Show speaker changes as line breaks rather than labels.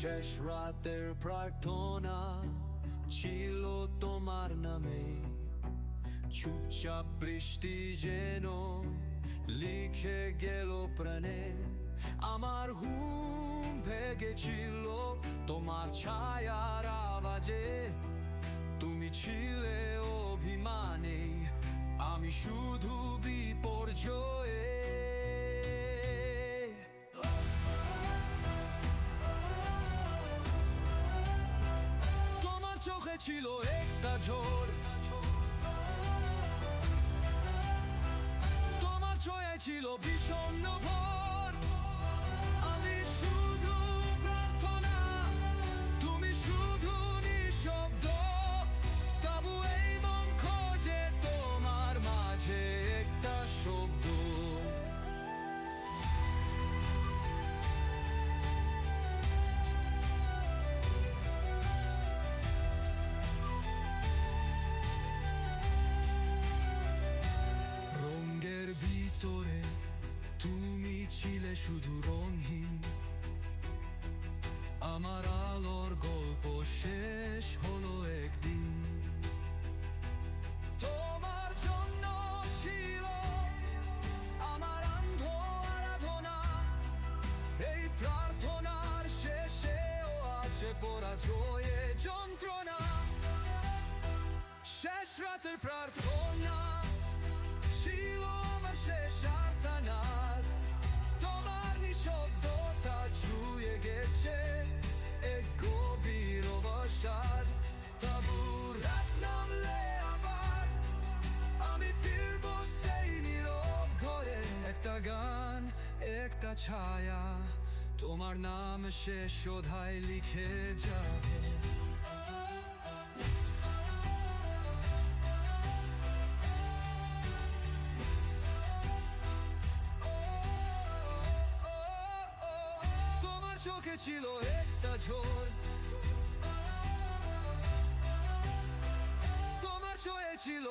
শেষ রাতের প্রার্থনা ছিল তোমার নামে চুপচাপ বৃষ্টি যেন লিখে গেল প্রাণে আমার হুম ভেগেছিল তোমার ছায়ার আওয়াজে তুমি ছিলে অভিমানে আমি শুধু বিপর্যয়ে ছিল একটা ঝড় তোমার ছয়ে ছিল বিষণ্ণ ভর। পরাজয়ে যন্ত্রণা। শেষ রাতের প্রার্থনা। ছিল শেষ আর্তনাদ। তোমার নিঃশব্দতা ছুঁয়ে গেছে। এক গভীর অবসাদ। তবু রাত আমি ফিরবো সেই নীরব একটা গান, একটা ছায়া। তোমার নাম শেষ শোধায় লিখে যাবে। তোমার চোখে ছিল একটা ঝোল। তোমার চোখে ছিল